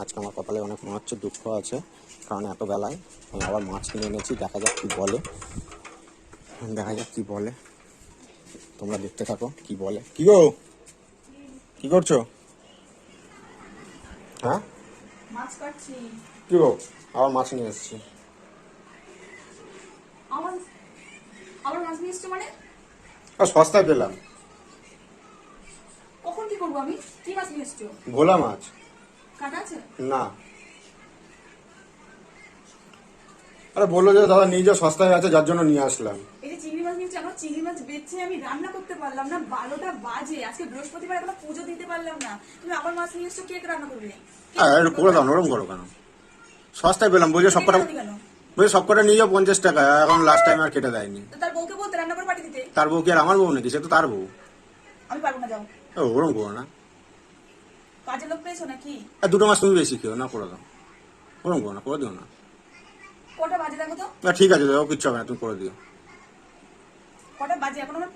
আজকে আমার কপালে অনেক মনে হচ্ছে দুঃখ আছে কারণ এত বেলায় আমি আবার মাছ কিনে এনেছি দেখা যাক কি বলে। দেখা যাক কি বলে। তোমরা দেখতে থাকো কি বলে। কি গো? কি করছ? হ্যাঁ? মাছ কাটছি। কি গো? আবার মাছ নিয়ে এসেছি। আমার আবার মাছ নিয়ে এসছো মানে? আর সস্তায় পেলাম। কখন কি করব আমি? কি মাছ নিয়ে এসছো? ভোলা মাছ। না। আরে বলল যে দাদা নিয়ে যাও সস্তায় আছে যার জন্য নিয়ে আসলাম। এই চিংড়ি মাছ নিয়েছি আমার চিংড়ি মাছ বেচে আমি রান্না করতে পারলাম না বারোটা বাজে আজকে বৃহস্পতিবার এখনও পুজো দিতে পারলাম না। তুমি আবার মাছ নিয়ে এসছো কেক রান্না করবে? হ্যাঁ করে দাও নরম করো কেন? সস্তায় পেলাম বুঝে সব কটা কেন? বুঝে সব কটা নিয়ে যাও পঞ্চাশ টাকা এখন লাস্ট টাইম আর কেটে দেয়নি। তার বউকে বলতে রান্না করে পাঠিয়ে দিতে। তার বউ কি আর আমার বউ নাকি? সে তো তার বউ। আমি পারব না যাও। ওরম করো না। কাজের লোক পেয়েছ নাকি? আর দুটো মাস তুমি বেশি খেও না করে দাও। ওরম করো না করে দিও না। কটা বাজে দেখো তো? না ঠিক আছে দেখো কিচ্ছু হবে না তুমি করে দিও। কটা বাজে? এখন আমার